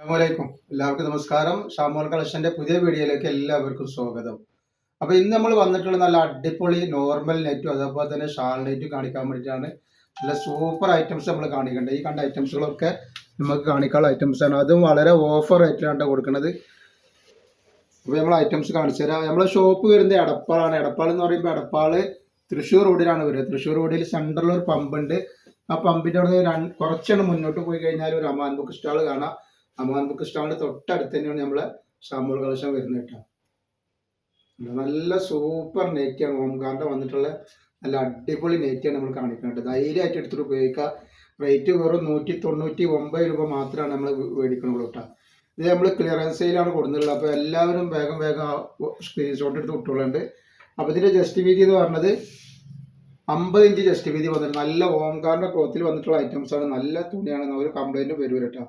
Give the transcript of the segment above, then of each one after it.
അസ്സലാമലൈക്കും. എല്ലാവർക്കും നമസ്കാരം. ഷാമോൾ കളക്ഷന്റെ പുതിയ വീഡിയോയിലേക്ക് എല്ലാവർക്കും സ്വാഗതം. അപ്പൊ ഇന്ന് നമ്മൾ വന്നിട്ടുള്ള നല്ല അടിപൊളി നോർമൽ നെറ്റും അതേപോലെ തന്നെ ഷാൾ നെറ്റും കാണിക്കാൻ വേണ്ടിയിട്ടാണ് നല്ല സൂപ്പർ ഐറ്റംസ് നമ്മൾ കാണിക്കേണ്ടത്. ഈ കണ്ട ഐറ്റംസുകളൊക്കെ നമുക്ക് കാണിക്കാനുള്ള ഐറ്റംസ് ആണ്. അതും വളരെ ഓഫർ റേറ്റിലാണ് കൊടുക്കുന്നത്. അപ്പോൾ നമ്മൾ ഐറ്റംസ് കാണിച്ചു തരാം. നമ്മളെ ഷോപ്പ് വരുന്നത് എടപ്പാളാണ്. എടപ്പാൾ എന്ന് പറയുമ്പോൾ എടപ്പാൾ തൃശ്ശൂർ റോഡിലാണ് വരുന്നത്. തൃശ്ശൂർ റോഡിൽ സെൻട്രലിൽ ഒരു പമ്പുണ്ട് ആ പമ്പിന്റെ അവിടെ കുറച്ചാണ് മുന്നോട്ട് പോയി കഴിഞ്ഞാൽ ഒരു അമാൻ ബുക്ക് സ്റ്റാൾ കാണാം. അമാൻ ബുക്ക് സ്റ്റാളിന്റെ തൊട്ടടുത്ത് തന്നെയാണ് നമ്മളെ ഷാമൂൾ കളക്ഷൻ വരുന്നത് കേട്ടോ. നല്ല സൂപ്പർ നെറ്റിയാണ് ഓംകാറിന്റെ വന്നിട്ടുള്ള നല്ല അടിപൊളി നെറ്റിയാണ് നമ്മൾ കാണിക്കുന്നത്. ധൈര്യമായിട്ട് എടുത്തിട്ട് ഉപയോഗിക്കുക. റേറ്റ് വെറും നൂറ്റി തൊണ്ണൂറ്റി ഒമ്പത് രൂപ മാത്രമാണ് നമ്മൾ മേടിക്കണുള്ളൂ കേട്ടോ. ഇത് നമ്മൾ ക്ലിയറൻസ് സെയിലാണ് അപ്പോൾ എല്ലാവരും വേഗം വേഗം സ്ക്രീൻഷോട്ട് എടുത്ത് വിട്ടുള്ളുണ്ട് അപ്പോൾ ഇതിന്റെ ജസ്റ്റ് വീതി എന്ന് പറഞ്ഞത് അമ്പത് ഇഞ്ച് ജസ്റ്റ് വീതി വന്നിട്ട് നല്ല ഓംകാറിന്റെ ക്ലോത്തിൽ വന്നിട്ടുള്ള ഐറ്റംസ് ആണ്. നല്ല തുണിയാണ്. ഒരു കംപ്ലൈന്റ് വരൂല കേട്ടോ.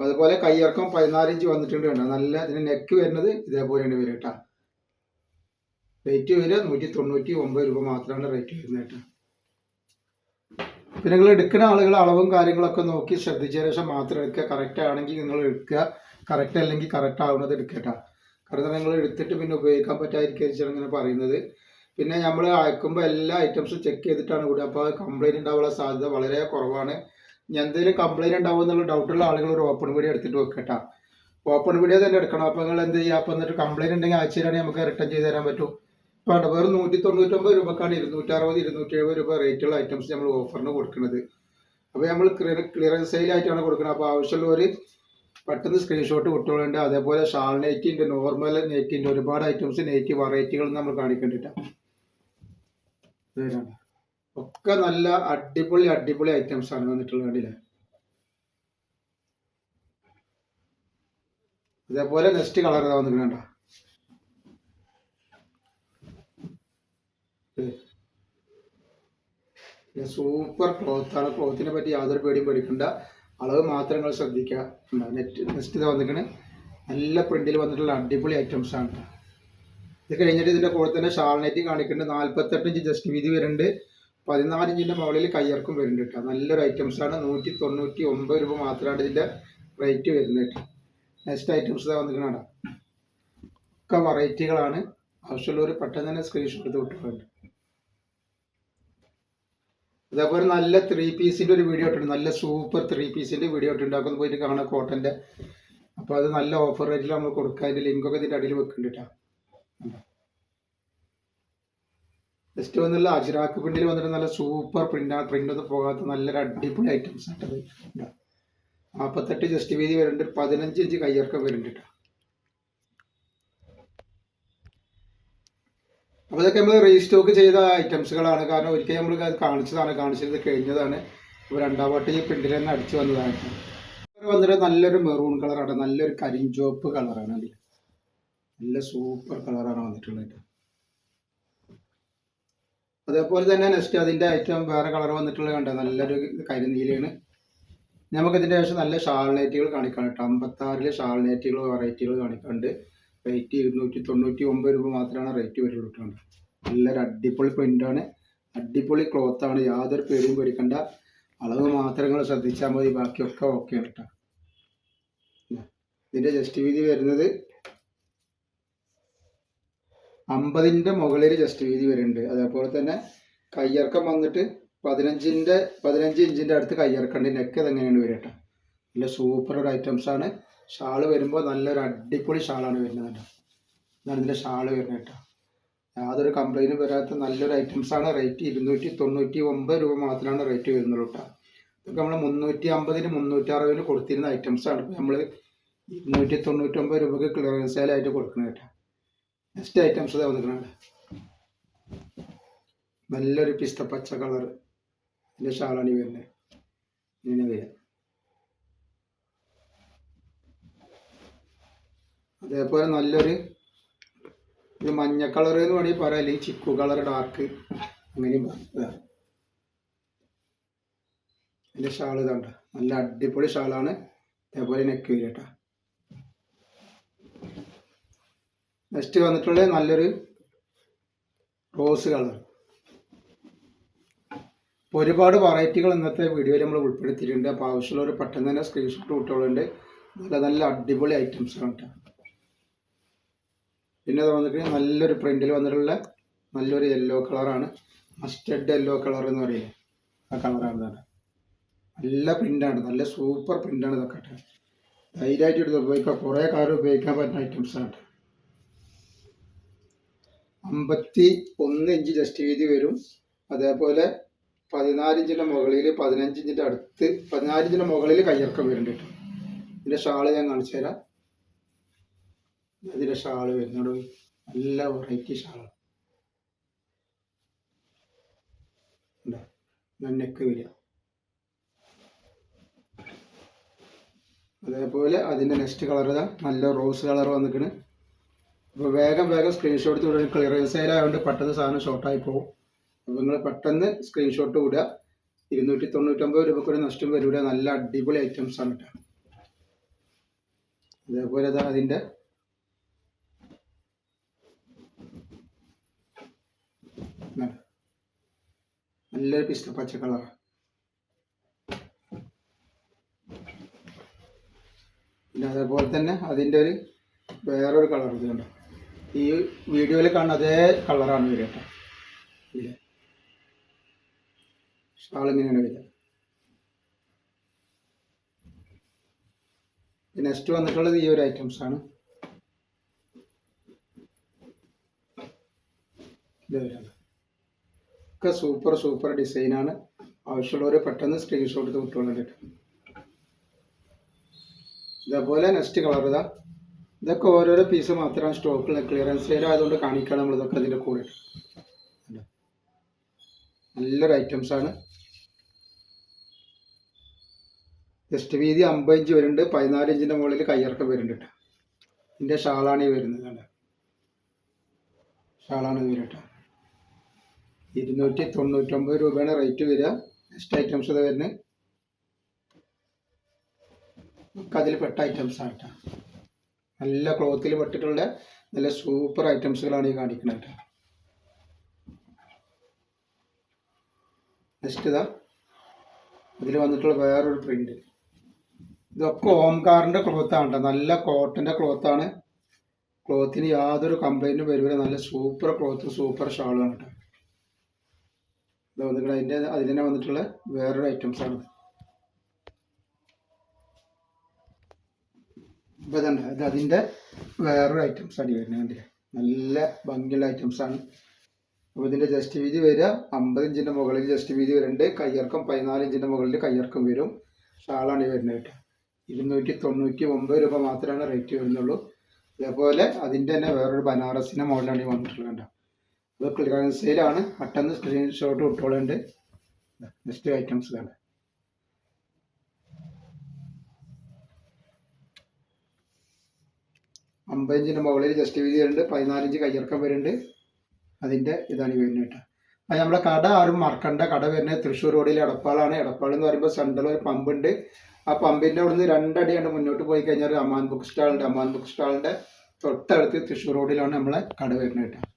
അതുപോലെ കയ്യിറക്കം പതിനാല് ഇഞ്ച് വന്നിട്ടുണ്ട് കേട്ടോ. നല്ല ഇതിന് നെക്ക് വരുന്നത് ഇതേപോലെയാണ് വരും കേട്ടോ. റേറ്റ് വരിക നൂറ്റി തൊണ്ണൂറ്റി ഒമ്പത് രൂപ മാത്രമാണ് റേറ്റ് വരുന്നത് കേട്ടോ. പിന്നെ നിങ്ങൾ എടുക്കുന്ന ആളുകൾ അളവും കാര്യങ്ങളൊക്കെ നോക്കി ശ്രദ്ധിച്ച ശേഷം മാത്രം എടുക്കുക. കറക്റ്റ് ആണെങ്കിൽ നിങ്ങൾ എടുക്കുക. കറക്റ്റ് അല്ലെങ്കിൽ കറക്റ്റ് ആവുന്നത് എടുക്കുക കേട്ടോ. കാരണം നിങ്ങൾ എടുത്തിട്ട് പിന്നെ ഉപയോഗിക്കാൻ പറ്റാതിരിക്കുകയാണ് ഇങ്ങനെ പറയുന്നത്. പിന്നെ നമ്മൾ അയക്കുമ്പോൾ എല്ലാ ഐറ്റംസും ചെക്ക് ചെയ്തിട്ടാണ് കൂടുക അപ്പോൾ കംപ്ലൈന്റ് ഉണ്ടാവാനുള്ള സാധ്യത വളരെ കുറവാണ്. എന്തെങ്കിലും കംപ്ലൈന്റ് ഉണ്ടാവും എന്നുള്ള ഡൗട്ടുള്ള ആളുകൾ ഒരു ഓപ്പൺ വീഡിയോ എടുത്തിട്ട് വെക്കട്ടാ. ഓപ്പൺ വീഡിയോ തന്നെ എടുക്കണം. അപ്പോൾ നിങ്ങൾ എന്ത് ചെയ്യുക അപ്പോൾ എന്നിട്ട് കംപ്ലൈന്റ് ഉണ്ടെങ്കിൽ അയച്ചു തരാണെങ്കിൽ നമുക്ക് റിട്ടേൺ ചെയ്ത് തരാൻ പറ്റും. വേണ്ട വെറും നൂറ്റി തൊണ്ണൂറ്റൊമ്പത് രൂപക്കാണ് ഇരുന്നൂറ്റി അറുപത് ഇരുന്നൂറ്റി എഴുപത് രൂപ റേറ്റുള്ള ഐറ്റംസ് നമ്മൾ ഓഫറിന് കൊടുക്കുന്നത്. അപ്പോൾ നമ്മൾ ക്ലിയറൻസ് സെയിലായിട്ടാണ് കൊടുക്കുന്നത്. അപ്പോൾ ആവശ്യമുള്ളവർ പെട്ടെന്ന് സ്ക്രീൻഷോട്ട് വിട്ടോളുണ്ട് അതേപോലെ ഷാൾ നെറ്റിന്റെ നോർമൽ നെറ്റിന്റെ ഒരുപാട് ഐറ്റംസ് നെറ്റ് വെറൈറ്റികൾ നമ്മൾ കാണിക്കേണ്ടിട്ടാണ്. ഒക്കെ നല്ല അടിപൊളി അടിപൊളി ഐറ്റംസ് ആണ് വന്നിട്ടുള്ളത് കണ്ടില്ലേ? ഇതേപോലെ നെക്സ്റ്റ് കളർ വന്നിട്ടുണ്ട് സൂപ്പർ ക്ലോത്ത് ആണ്. ക്ലോത്തിനെ പറ്റി യാതൊരു പേടിയും പേടിക്കണ്ട. അളവ് മാത്രം നിങ്ങൾ ശ്രദ്ധിക്കുക. നെറ്റ് നെക്സ്റ്റ് ഇതാ വന്നിക്കണ് നല്ല പ്രിന്റിൽ വന്നിട്ടുള്ള അടിപൊളി ഐറ്റംസ് ആണ്. ഇത് കഴിഞ്ഞിട്ട് ഇതിന്റെ കൂടെ തന്നെ ഷാൾ നെറ്റ് കാണിക്കുന്നുണ്ട്. നാല്പത്തെട്ട് ഇഞ്ച് ജസ്റ്റ് വീതി വരുന്നുണ്ട്. പതിനാല് ഇഞ്ചിന്റെ മുകളിൽ കയ്യിറക്കും വരുന്നുണ്ട് കേട്ടോ. നല്ലൊരു ഐറ്റംസ് ആണ് നൂറ്റി തൊണ്ണൂറ്റി ഒമ്പത് രൂപ മാത്രമാണ് ഇതിന്റെ റേറ്റ് വരുന്നത് കേട്ടോ. നെക്സ്റ്റ് ഐറ്റംസ് വന്നിരിക്കണ ഒക്കെ വെറൈറ്റികളാണ്. ആവശ്യമുള്ളവർ പെട്ടെന്ന് തന്നെ സ്ക്രീൻഷോട്ട് വിട്ടിട്ടുണ്ട്. അതേപോലെ നല്ല ത്രീ പീസിന്റെ ഒരു വീഡിയോ ഇട്ടുണ്ട് നല്ല സൂപ്പർ ത്രീ പീസിന്റെ വീഡിയോ ഇട്ടുണ്ട് അതൊക്കെ പോയിട്ട് കാണാം കോട്ടന്റെ. അപ്പോൾ അത് നല്ല ഓഫർ റേറ്റിൽ നമ്മൾ അതിന്റെ ലിങ്കൊക്കെ ഇതിന്റെ അടിയിൽ വെക്കുന്നുണ്ട് കേട്ടോ. ജസ്റ്റ് വന്നുള്ള അജിറാക്ക് പ്രിന്റിൽ വന്നിട്ട് നല്ല സൂപ്പർ പ്രിന്റ് പ്രിന്റ് ഒന്നും പോകാത്ത നല്ലൊരു അടിപൊളി ഐറ്റംസ് ആട്ടത് നാൽപ്പത്തെട്ട് ജസ്റ്റ് വീതി വരുന്നുണ്ട് പതിനഞ്ച് ഇഞ്ച് കയ്യിറക്കം വരുന്നുണ്ട് അപ്പോൾ ഇതൊക്കെ നമ്മൾ റീസ്റ്റോക്ക് ചെയ്ത ഐറ്റംസുകളാണ് കാരണം ഒരിക്കൽ നമ്മൾ കാണിച്ചതാണ്. കാണിച്ചത് കഴിഞ്ഞതാണ്. അപ്പോൾ രണ്ടാം വട്ടം ഈ പ്രിന്റിൽ തന്നെ അടിച്ചു വന്നതാണ് വന്നിട്ട് നല്ലൊരു മെറൂൺ കളറാണ് നല്ലൊരു കരിഞ്ചോപ്പ് കളറാണ് അതിൽ നല്ല സൂപ്പർ കളറാണ് വന്നിട്ടുള്ളത് അതേപോലെ തന്നെ നെക്സ്റ്റ് അതിന്റെ ഐറ്റം വേറെ കളർ വന്നിട്ടുള്ളത് കണ്ടോ? നല്ലൊരു കരിനീലാണ് നമുക്ക് ഇതിന്റെ ശേഷം നല്ല ഷാൾനൈറ്റുകൾ കാണിക്കാൻ കേട്ടോ. അമ്പത്താറിൽ ഷാൾ നൈറ്റുകൾ വെറൈറ്റികൾ കാണിക്കാണ്ട്. റേറ്റ് ഇരുന്നൂറ്റി തൊണ്ണൂറ്റി ഒമ്പത് രൂപ മാത്രമാണ് റേറ്റ് വരുള്ളൂ നല്ലൊരു അടിപൊളി പ്രിന്റാണ് അടിപൊളി ക്ലോത്താണ് യാതൊരു പേരും പേടിക്കണ്ട. അളവ് മാത്രങ്ങൾ ശ്രദ്ധിച്ചാൽ മതി. ബാക്കിയൊക്കെ ഓക്കെയാണ് കേട്ടോ. ഇതിന്റെ ജസ്റ്റ് വീതി വരുന്നത് അമ്പതിന്റെ മുകളിൽ ജസ്റ്റ് വീതി വരുന്നുണ്ട്. അതേപോലെ തന്നെ കയ്യിറക്കം വന്നിട്ട് പതിനഞ്ചിന്റെ പതിനഞ്ച് ഇഞ്ചിന്റെ അടുത്ത് കയ്യിറക്കേണ്ട. നെക്ക് ഇതെങ്ങനെയാണ് വരിക നല്ല സൂപ്പർ ഒരു ഐറ്റംസ് ആണ്. ഷാൾ വരുമ്പോൾ നല്ലൊരു അടിപൊളി ഷാളാണ് വരുന്നത് കേട്ടോ. ഇതാണ് ഇതിന്റെ ഷാൾ വരുന്നത് കേട്ടോ. യാതൊരു കംപ്ലൈന്റും വരാത്ത നല്ലൊരു ഐറ്റംസ് ആണ്. റേറ്റ് ഇരുന്നൂറ്റി തൊണ്ണൂറ്റി ഒമ്പത് രൂപ മാത്രമാണ് റേറ്റ് വരുന്നുള്ളൂ കേട്ടോ ഇതൊക്കെ നമ്മൾ മുന്നൂറ്റി അമ്പതിന് മുന്നൂറ്റി അറുപതിന് കൊടുത്തിരുന്ന ഐറ്റംസ് ആണ്. നമ്മൾ ഇരുന്നൂറ്റി തൊണ്ണൂറ്റി ഒമ്പത് രൂപയ്ക്ക് ക്ലിയറൻസ് സെയിലായിട്ട് കൊടുക്കുന്നത് കേട്ടോ നെക്സ്റ്റ് ഐറ്റംസ് ഇതാ വന്നിട്ടുണ്ട് നല്ലൊരു പിസ്ത പച്ച കളർ. ഇതിന്റെ ഷാളാണ് വരുന്നത്. ഇങ്ങനെ വരിക. അതേപോലെ നല്ലൊരു ഒരു മഞ്ഞ കളർ എന്ന് വേണമെങ്കിൽ പറയാം. അല്ലെങ്കിൽ ചിക്കു കളർ ഡാർക്ക് അങ്ങനെയും പറയാം. ഇതാ. ഇതിന്റെ ഷാൾ ഇതാണ്ട നല്ല അടിപൊളി ഷാളാണ്. അതേപോലെ നെക്ക് വരിക കേട്ടോ. നെക്സ്റ്റ് വന്നിട്ടുള്ളത് നല്ലൊരു റോസ് കളർ ഇപ്പോൾ ഒരുപാട് വെറൈറ്റികൾ ഇന്നത്തെ വീഡിയോയിൽ നമ്മൾ ഉൾപ്പെടുത്തിയിട്ടുണ്ട്. അപ്പോൾ ആവശ്യമുള്ളവർ പെട്ടെന്ന് തന്നെ സ്ക്രീൻഷോട്ട് വിട്ടോളുണ്ട് നല്ല നല്ല അടിപൊളി ഐറ്റംസ് കേട്ടോ. പിന്നെ അത് വന്നിട്ട് നല്ലൊരു പ്രിന്റിൽ വന്നിട്ടുള്ള നല്ലൊരു യെല്ലോ കളറാണ് മസ്റ്റഡ് യെല്ലോ കളർ എന്ന് പറയുന്നത് ആ കളറാണ് ഇതാണ്. നല്ല പ്രിന്റാണ് നല്ല സൂപ്പർ പ്രിന്റാണ് ഇതൊക്കെ കേട്ടോ. ധൈര്യമായിട്ട് എടുത്ത് ഉപയോഗിക്കാം കുറേ കാലം ഉപയോഗിക്കാൻ പറ്റുന്ന ഐറ്റംസ് കേട്ടോ. അമ്പത്തി ഒന്ന് ഇഞ്ച് ജസ്റ്റ് വീതി വരും. അതേപോലെ പതിനാല് ഇഞ്ചിന്റെ മുകളിൽ പതിനഞ്ച് ഇഞ്ചിന്റെ അടുത്ത് പതിനാല് ഇഞ്ചിന്റെ മുകളിൽ കയ്യിറക്കം വരുന്നുണ്ട് കേട്ടോ. ഇതിന്റെ ഷാൾ ഞാൻ കാണിച്ചു തരാം. ഇതിന്റെ ഷാൾ വരുന്നുണ്ട് നല്ല വെറൈറ്റി ഷാളാണ് നെക്ക് വരിക. അതേപോലെ അതിന്റെ നെക്സ്റ്റ് കളർ ഇതാ നല്ല റോസ് കളർ വന്നിക്കണ്. അപ്പോൾ വേഗം വേഗം സ്ക്രീൻഷോട്ട് വിടുക. ക്ലിയറൻസ് ആയതുകൊണ്ട് പെട്ടെന്ന് സാധനം ഷോർട്ടായി പോകും. അപ്പോൾ നിങ്ങൾ പെട്ടെന്ന് സ്ക്രീൻഷോട്ട് വിടുക. ഇരുന്നൂറ്റി തൊണ്ണൂറ്റൊമ്പത് രൂപക്ക് ഒരു നഷ്ടം വരില്ല നല്ല അടിപൊളി ഐറ്റംസ് ആണ് അതേപോലെ ഇതാ അതിന്റെ. നല്ലൊരു പിസ്റ്റ പച്ച കളർ പിന്നെ അതേപോലെ തന്നെ അതിന്റെ ഒരു വേറൊരു കളർ ഇത് കണ്ടോ ഈ വീഡിയോയിൽ കാണുന്ന അതേ കളറാണ് വരിക കേട്ടോ. ഇല്ലേ? ഷാളിങ്ങനെയാണ് വരിക. നെക്സ്റ്റ് വന്നിട്ടുള്ളത് ഈ ഒരു ഐറ്റംസ് ആണ്. ഒക്കെ സൂപ്പർ സൂപ്പർ ഡിസൈനാണ് ആവശ്യമുള്ളവർ പെട്ടെന്ന് സ്ക്രീൻഷോട്ട് എടുത്ത് വിട്ടുകൊണ്ടിട്ട് ഇതേപോലെ നെക്സ്റ്റ് കളർ ഇതാ. ഇതൊക്കെ ഓരോരോ പീസ് മാത്രമാണ് സ്റ്റോക്കിൽ ക്ലിയറൻസ് സെയിൽ ആയതുകൊണ്ട് കാണിക്കണം നമ്മൾ ഇതൊക്കെ അതിന്റെ കൂടെ? നല്ലൊരു ഐറ്റംസ് ആണ്. ജസ്റ്റ് വീതി അമ്പത് ഇഞ്ച് വരുന്നുണ്ട്. പതിനാല് ഇഞ്ചിന്റെ മുകളിൽ കയ്യിറക്കം വരുന്നുണ്ട് കേട്ടോ. ഇതിന്റെ ഷാളാണ് ഈ വരുന്നത് കണ്ടോ. ഷാളാണ് ഇത് വരട്ടെ ഇരുന്നൂറ്റി തൊണ്ണൂറ്റൊമ്പത് രൂപയാണ് റേറ്റ് വരിക. നെക്സ്റ്റ് ഐറ്റംസ് ഇത് വരുന്നത്. നമുക്ക് അതിൽ പെട്ട ഐറ്റംസ് ആണ് കേട്ടോ. നല്ല ക്ലോത്തിൽ പെട്ടിട്ടുള്ള നല്ല സൂപ്പർ ഐറ്റംസുകളാണ് ഈ കാണിക്കുന്നത് കേട്ടോ. നെക്സ്റ്റ് ഇതാ. ഇതിൽ വന്നിട്ടുള്ള വേറൊരു പ്രിന്റ് ഇതൊക്കെ ഓംകാറിന്റെ ക്ലോത്താണ് കേട്ടോ. നല്ല കോട്ടന്റെ ക്ലോത്താണ് ക്ലോത്തിന് യാതൊരു കംപ്ലൈന്റും വരില്ല നല്ല സൂപ്പർ ക്ലോത്ത് സൂപ്പർ ഷാളാണ് കേട്ടോ. ഇത് വന്നിട്ടുള്ള അതിന്റെ അതിൽ തന്നെ വന്നിട്ടുള്ള വേറൊരു ഐറ്റംസ് ആണ് ഇപ്പം ഇതുണ്ട് ഇത് അതിന്റെ വേറൊരു ഐറ്റംസ് ആണ് വരുന്നത് കണ്ടില്ലേ? നല്ല ഭംഗിയുള്ള ഐറ്റംസ് ആണ്. അപ്പോൾ ഇതിന്റെ ജസ്റ്റ് വീതി വരിക. അമ്പത് ഇഞ്ചിന്റെ മുകളിൽ ജസ്റ്റ് വീതി വരുന്നുണ്ട് കയ്യിറക്കം പതിനാല് ഇഞ്ചിന്റെ മുകളിൽ കയ്യിറക്കം വരും. ഷാളാണ് ഈ വരുന്നത് കേട്ടോ. ഇരുന്നൂറ്റി തൊണ്ണൂറ്റി ഒമ്പത് രൂപ മാത്രമാണ് റേറ്റ് വരുന്നുള്ളൂ. അതേപോലെ അതിന്റെ തന്നെ വേറൊരു ബനാറസിന്റെ മോഡലാണ് ഈ വന്നിട്ടുള്ളത് കേട്ടോ അത് ക്ലിയറൻസ് സെയിലാണ് പെട്ടെന്ന് സ്ക്രീൻഷോട്ട് ഇട്ടോളുണ്ട്. നെക്സ്റ്റ് ഐറ്റംസ് കാണാം അമ്പത് ഇഞ്ചിന്റെ മുകളിൽ ജസ്റ്റ് വീതി വരുന്നുണ്ട് പതിനാലിഞ്ച് കയ്യിറക്കം വരുന്നുണ്ട്. അതിന്റെ ഇതാണ് വരുന്നത് അത് നമ്മുടെ കട ആരും മറക്കണ്ട. കട വരുന്നത് തൃശ്ശൂർ റോഡിൽ എടപ്പാളാണ്. എടപ്പാൾ എന്ന് പറയുമ്പോൾ സെൻട്രൽ ഒരു പമ്പുണ്ട് ആ പമ്പിന്റെ അവിടുന്ന് രണ്ടടിയാണ് മുന്നോട്ട് പോയി കഴിഞ്ഞാൽ അമാൻ ബുക്ക് സ്റ്റാളുണ്ട് അമാൻ ബുക്ക് സ്റ്റാളിന്റെ തൊട്ടടുത്ത് തൃശ്ശൂർ റോഡിലാണ് നമ്മളെ കട വരുന്നത് കേട്ടോ.